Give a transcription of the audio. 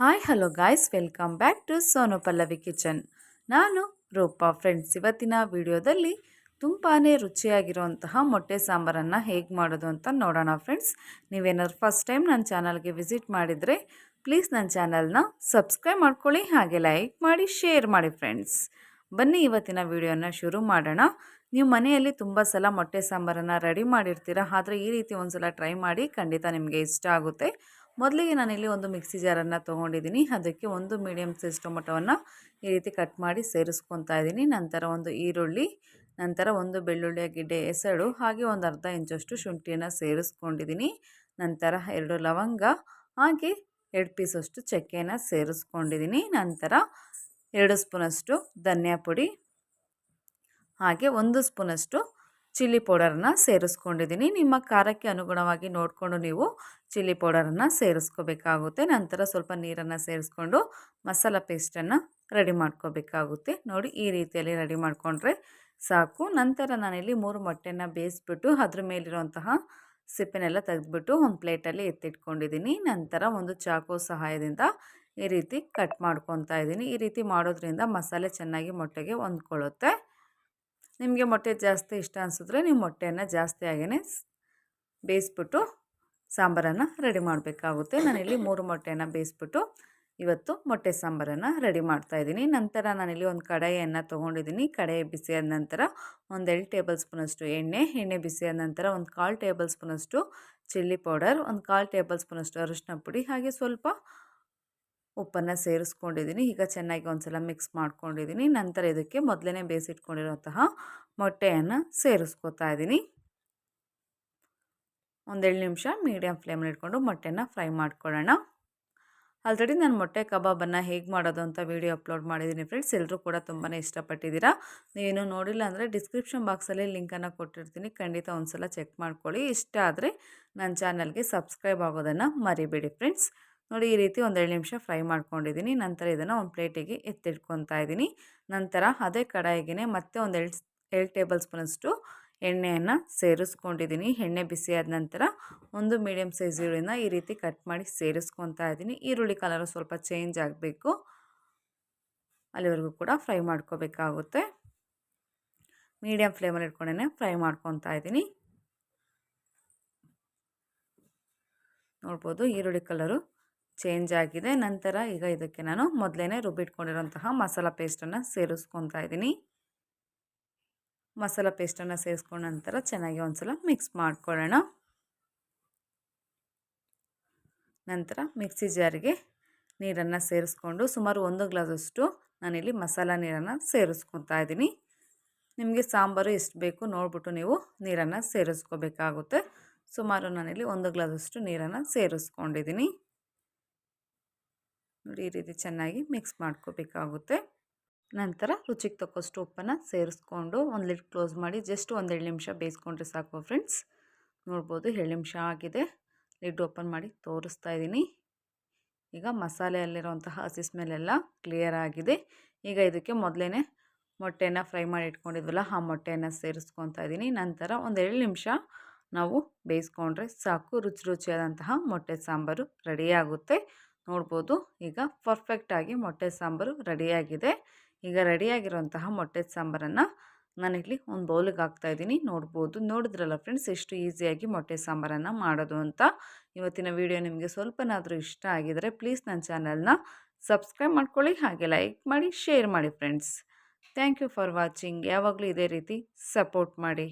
Hi, hello guys, welcome back to Sonu Pallavi kitchen. ನಾನು Roopa friends, ಇವತ್ತಿನ ವಿಡಿಯೋದಲ್ಲಿ ತುಂಬಾ ರುಚಿಯಾಗಿರುವಂತಹ ಮೊಟ್ಟೆ ಸಾಂಬಾರನ್ನು ಹೇಗೆ ಮಾಡೋದು ಅಂತ ನೋಡೋಣ ಫ್ರೆಂಡ್ಸ್. ನೀವೇನಾದ್ರು ಫಸ್ಟ್ ಟೈಮ್ ನನ್ನ ಚಾನಲ್ಗೆ ವಿಸಿಟ್ ಮಾಡಿದರೆ ಪ್ಲೀಸ್ ನನ್ನ ಚಾನಲ್ನ ಸಬ್ಸ್ಕ್ರೈಬ್ ಮಾಡ್ಕೊಳ್ಳಿ, ಹಾಗೆ ಲೈಕ್ ಮಾಡಿ ಶೇರ್ ಮಾಡಿ ಫ್ರೆಂಡ್ಸ್. ಬನ್ನಿ, ಇವತ್ತಿನ ವಿಡಿಯೋನ ಶುರು ಮಾಡೋಣ. ನೀವು ಮನೆಯಲ್ಲಿ ತುಂಬ ಸಲ ಮೊಟ್ಟೆ ಸಾಂಬಾರನ್ನು ರೆಡಿ ಮಾಡಿರ್ತೀರ, ಆದರೆ ಈ ರೀತಿ ಒಂದು ಸಲ ಟ್ರೈ ಮಾಡಿ ಖಂಡಿತ ನಿಮಗೆ ಇಷ್ಟ ಆಗುತ್ತೆ. ಮೊದಲಿಗೆ ನಾನಿಲ್ಲಿ ಒಂದು ಮಿಕ್ಸಿ ಜಾರನ್ನು ತೊಗೊಂಡಿದ್ದೀನಿ. ಅದಕ್ಕೆ ಒಂದು ಮೀಡಿಯಮ್ ಸೈಜ್ ಟೊಮೊಟೊವನ್ನು ಈ ರೀತಿ ಕಟ್ ಮಾಡಿ ಸೇರಿಸ್ಕೊತಾ ಇದ್ದೀನಿ. ನಂತರ ಒಂದು ಈರುಳ್ಳಿ, ನಂತರ ಒಂದು ಬೆಳ್ಳುಳ್ಳಿಯ ಗಿಡ್ಡೆ ಎಸಳು ಹಾಗೆ ಒಂದು ಅರ್ಧ ಇಂಚಷ್ಟು ಶುಂಠಿಯನ್ನು ಸೇರಿಸ್ಕೊಂಡಿದ್ದೀನಿ. ನಂತರ ಎರಡು ಲವಂಗ, ಹಾಗೆ ಎರಡು ಪೀಸಷ್ಟು ಚಕ್ಕೆಯನ್ನು ಸೇರಿಸ್ಕೊಂಡಿದ್ದೀನಿ. ನಂತರ ಎರಡು ಸ್ಪೂನಷ್ಟು ಧನಿಯಾ ಪುಡಿ, ಹಾಗೆ ಒಂದು ಸ್ಪೂನಷ್ಟು ಚಿಲ್ಲಿ ಪೌಡರನ್ನು ಸೇರಿಸ್ಕೊಂಡಿದ್ದೀನಿ. ನಿಮ್ಮ ಖಾರಕ್ಕೆ ಅನುಗುಣವಾಗಿ ನೋಡಿಕೊಂಡು ನೀವು ಚಿಲ್ಲಿ ಪೌಡರನ್ನು ಸೇರಿಸ್ಕೋಬೇಕಾಗುತ್ತೆ. ನಂತರ ಸ್ವಲ್ಪ ನೀರನ್ನು ಸೇರಿಸ್ಕೊಂಡು ಮಸಾಲ ಪೇಸ್ಟನ್ನು ರೆಡಿ ಮಾಡ್ಕೋಬೇಕಾಗುತ್ತೆ. ನೋಡಿ, ಈ ರೀತಿಯಲ್ಲಿ ರೆಡಿ ಮಾಡಿಕೊಂಡ್ರೆ ಸಾಕು. ನಂತರ ನಾನಿಲ್ಲಿ ಮೂರು ಮೊಟ್ಟೆನ ಬೇಯಿಸ್ಬಿಟ್ಟು ಅದ್ರ ಮೇಲಿರುವಂತಹ ಸಿಪ್ಪೆನೆಲ್ಲ ತೆಗೆದ್ಬಿಟ್ಟು ಒಂದು ಪ್ಲೇಟಲ್ಲಿ ಎತ್ತಿಟ್ಕೊಂಡಿದ್ದೀನಿ. ನಂತರ ಒಂದು ಚಾಕು ಸಹಾಯದಿಂದ ಈ ರೀತಿ ಕಟ್ ಮಾಡ್ಕೊತಾ ಇದ್ದೀನಿ. ಈ ರೀತಿ ಮಾಡೋದ್ರಿಂದ ಮಸಾಲೆ ಚೆನ್ನಾಗಿ ಮೊಟ್ಟೆಗೆ ಹೊಂದ್ಕೊಳ್ಳುತ್ತೆ. ನಿಮಗೆ ಮೊಟ್ಟೆ ಜಾಸ್ತಿ ಇಷ್ಟ ಅನಿಸಿದ್ರೆ ನೀವು ಮೊಟ್ಟೆಯನ್ನು ಜಾಸ್ತಿ ಆಗೇ ಬೇಯಿಸ್ಬಿಟ್ಟು ಸಾಂಬಾರನ್ನು ರೆಡಿ ಮಾಡಬೇಕಾಗುತ್ತೆ. ನಾನಿಲ್ಲಿ ಮೂರು ಮೊಟ್ಟೆಯನ್ನು ಬೇಯಿಸ್ಬಿಟ್ಟು ಇವತ್ತು ಮೊಟ್ಟೆ ಸಾಂಬಾರನ್ನು ರೆಡಿ ಮಾಡ್ತಾಯಿದ್ದೀನಿ ನಂತರ ನಾನಿಲ್ಲಿ ಒಂದು ಕಡಾಯಿಯನ್ನು ತೊಗೊಂಡಿದ್ದೀನಿ. ಕಡಾಯಿ ಬಿಸಿಯಾದ ನಂತರ ಒಂದು ಎರಡು ಟೇಬಲ್ ಸ್ಪೂನಷ್ಟು ಎಣ್ಣೆ ಎಣ್ಣೆ ಬಿಸಿಯಾದ ನಂತರ ಒಂದು ಕಾಲು ಟೇಬಲ್ ಸ್ಪೂನಷ್ಟು ಚಿಲ್ಲಿ ಪೌಡರ್, ಒಂದು ಕಾಲು ಟೇಬಲ್ ಸ್ಪೂನಷ್ಟು ಅರಿಶಿನ ಪುಡಿ, ಹಾಗೆ ಸ್ವಲ್ಪ ಉಪ್ಪನ್ನು ಸೇರಿಸ್ಕೊಂಡಿದ್ದೀನಿ. ಈಗ ಚೆನ್ನಾಗಿ ಒಂದು ಸಲ ಮಿಕ್ಸ್ ಮಾಡ್ಕೊಂಡಿದ್ದೀನಿ. ನಂತರ ಇದಕ್ಕೆ ಮೊದಲೇ ಬೇಯಿಸಿಟ್ಕೊಂಡಿರುವಂತಹ ಮೊಟ್ಟೆಯನ್ನು ಸೇರಿಸ್ಕೊತಾ ಇದ್ದೀನಿ. ಒಂದೆರಡು ನಿಮಿಷ ಮೀಡಿಯಮ್ ಫ್ಲೇಮಲ್ಲಿ ಇಟ್ಕೊಂಡು ಮೊಟ್ಟೆನ ಫ್ರೈ ಮಾಡ್ಕೊಳ್ಳೋಣ. ಆಲ್ರೆಡಿ ನಾನು ಮೊಟ್ಟೆ ಕಬಾಬನ್ನು ಹೇಗೆ ಮಾಡೋದು ಅಂತ ವೀಡಿಯೋ ಅಪ್ಲೋಡ್ ಮಾಡಿದ್ದೀನಿ ಫ್ರೆಂಡ್ಸ್ ಎಲ್ಲರೂ ಕೂಡ ತುಂಬಾ ಇಷ್ಟಪಟ್ಟಿದ್ದೀರಾ? ನೀವೇನು ನೋಡಿಲ್ಲ ಅಂದರೆ ಡಿಸ್ಕ್ರಿಪ್ಷನ್ ಬಾಕ್ಸಲ್ಲಿ ಲಿಂಕನ್ನು ಕೊಟ್ಟಿರ್ತೀನಿ. ಖಂಡಿತ ಒಂದು ಸಲ ಚೆಕ್ ಮಾಡ್ಕೊಳ್ಳಿ. ಇಷ್ಟ ಆದರೆ ನನ್ನ ಚಾನಲ್ಗೆ ಸಬ್ಸ್ಕ್ರೈಬ್ ಆಗೋದನ್ನು ಮರಿಬೇಡಿ ಫ್ರೆಂಡ್ಸ್ ನೋಡಿ ಈ ರೀತಿ ಒಂದೆರಡು ನಿಮಿಷ ಫ್ರೈ ಮಾಡ್ಕೊಂಡಿದ್ದೀನಿ. ನಂತರ ಇದನ್ನು ಒಂದು ಪ್ಲೇಟಿಗೆ ಎತ್ತಿಟ್ಕೊತಾ ಇದ್ದೀನಿ. ನಂತರ ಅದೇ ಕಡಾಯಿಗೆ ಮತ್ತೆ ಒಂದು ಎರಡು ಎರಡು ಟೇಬಲ್ ಸ್ಪೂನಷ್ಟು ಎಣ್ಣೆಯನ್ನು ಸೇರಿಸ್ಕೊಂಡಿದ್ದೀನಿ. ಎಣ್ಣೆ ಬಿಸಿಯಾದ ನಂತರ ಒಂದು ಮೀಡಿಯಮ್ ಸೈಜ್ ಈರುಳ್ಳಿನ ಈ ರೀತಿ ಕಟ್ ಮಾಡಿ ಸೇರಿಸ್ಕೊತಾ ಇದ್ದೀನಿ. ಈರುಳ್ಳಿ ಕಲರು ಸ್ವಲ್ಪ ಚೇಂಜ್ ಆಗಬೇಕು. ಅಲ್ಲಿವರೆಗೂ ಕೂಡ ಫ್ರೈ ಮಾಡ್ಕೋಬೇಕಾಗುತ್ತೆ. ಮೀಡಿಯಮ್ ಫ್ಲೇಮಲ್ಲಿ ಇಟ್ಕೊಂಡೇ ಫ್ರೈ ಮಾಡ್ಕೊತಾ ಇದ್ದೀನಿ. ನೋಡ್ಬೋದು ಈರುಳ್ಳಿ ಕಲರು ಚೇಂಜ್ ಆಗಿದೆ. ನಂತರ ಈಗ ಇದಕ್ಕೆ ನಾನು ಮೊದಲೇ ರುಬ್ಬಿಟ್ಕೊಂಡಿರೋಂತಹ ಮಸಾಲ ಪೇಸ್ಟನ್ನು ಸೇರಿಸ್ಕೊತಾ ಇದ್ದೀನಿ. ಮಸಾಲ ಪೇಸ್ಟನ್ನು ಸೇರಿಸ್ಕೊಂಡ ನಂತರ ಚೆನ್ನಾಗಿ ಒಂದು ಮಿಕ್ಸ್ ಮಾಡ್ಕೊಳ್ಳೋಣ. ನಂತರ ಮಿಕ್ಸಿ ಜಾರಿಗೆ ನೀರನ್ನು ಸೇರಿಸ್ಕೊಂಡು ಸುಮಾರು ಒಂದು ಗ್ಲಾಸಷ್ಟು ನಾನಿಲ್ಲಿ ಮಸಾಲ ನೀರನ್ನು ಸೇರಿಸ್ಕೊತಾ ಇದ್ದೀನಿ. ನಿಮಗೆ ಸಾಂಬಾರು ಎಷ್ಟು ಬೇಕು ನೋಡಿಬಿಟ್ಟು ನೀವು ನೀರನ್ನು ಸೇರಿಸ್ಕೋಬೇಕಾಗುತ್ತೆ. ಸುಮಾರು ನಾನಿಲ್ಲಿ ಒಂದು ಗ್ಲಾಸಷ್ಟು ನೀರನ್ನು ಸೇರಿಸ್ಕೊಂಡಿದ್ದೀನಿ. ನೋಡಿ ಈ ರೀತಿ ಚೆನ್ನಾಗಿ ಮಿಕ್ಸ್ ಮಾಡ್ಕೋಬೇಕಾಗುತ್ತೆ. ನಂತರ ರುಚಿಗೆ ತಕ್ಕಷ್ಟು ಉಪ್ಪನ್ನು ಸೇರಿಸ್ಕೊಂಡು ಒಂದು ಲಿಡ್ ಕ್ಲೋಸ್ ಮಾಡಿ ಜಸ್ಟ್ ಒಂದೆರಡು ನಿಮಿಷ ಬೇಯಿಸ್ಕೊಂಡ್ರೆ ಸಾಕು ಫ್ರೆಂಡ್ಸ್. ನೋಡ್ಬೋದು ಎರಡು ನಿಮಿಷ ಆಗಿದೆ. ಲಿಡ್ ಓಪನ್ ಮಾಡಿ ತೋರಿಸ್ತಾ ಇದ್ದೀನಿ. ಈಗ ಮಸಾಲೆಯಲ್ಲಿರುವಂತಹ ಹಸಿ ಸ್ಮೆಲ್ಲೆಲ್ಲ ಕ್ಲಿಯರ್ ಆಗಿದೆ. ಈಗ ಇದಕ್ಕೆ ಮೊದಲೇ ಮೊಟ್ಟೆನ ಫ್ರೈ ಮಾಡಿ ಇಟ್ಕೊಂಡಿದ್ವಲ್ಲ ಆ ಮೊಟ್ಟೆಯನ್ನು ಸೇರಿಸ್ಕೊತಾ ಇದ್ದೀನಿ. ನಂತರ ಒಂದೆರಡು ನಿಮಿಷ ನಾವು ಬೇಯಿಸ್ಕೊಂಡ್ರೆ ಸಾಕು ರುಚಿ ರುಚಿಯಾದಂತಹ ಮೊಟ್ಟೆ ಸಾಂಬಾರು ರೆಡಿಯಾಗುತ್ತೆ ನೋಡ್ಬೋದು. ಈಗ ಪರ್ಫೆಕ್ಟಾಗಿ ಮೊಟ್ಟೆ ಸಾಂಬಾರು ರೆಡಿಯಾಗಿದೆ. ಈಗ ರೆಡಿಯಾಗಿರುವಂತಹ ಮೊಟ್ಟೆ ಸಾಂಬಾರನ್ನು ನಾನಿಲ್ಲಿ ಒಂದು ಬೌಲಿಗೆ ಹಾಕ್ತಾ ಇದ್ದೀನಿ. ನೋಡ್ಬೋದು. ನೋಡಿದ್ರಲ್ಲ ಫ್ರೆಂಡ್ಸ್ ಎಷ್ಟು ಈಸಿಯಾಗಿ ಮೊಟ್ಟೆ ಸಾಂಬಾರನ್ನು ಮಾಡೋದು ಅಂತ. ಇವತ್ತಿನ ವಿಡಿಯೋ ನಿಮಗೆ ಸ್ವಲ್ಪನಾದರೂ ಇಷ್ಟ ಆಗಿದರೆ ಪ್ಲೀಸ್ ನನ್ನ ಚಾನಲ್ನ ಸಬ್ಸ್ಕ್ರೈಬ್ ಮಾಡ್ಕೊಳ್ಳಿ, ಹಾಗೆ ಲೈಕ್ ಮಾಡಿ, ಶೇರ್ ಮಾಡಿ friends. Thank you for watching. ಯಾವಾಗಲೂ ಇದೇ ರೀತಿ ಸಪೋರ್ಟ್ ಮಾಡಿ.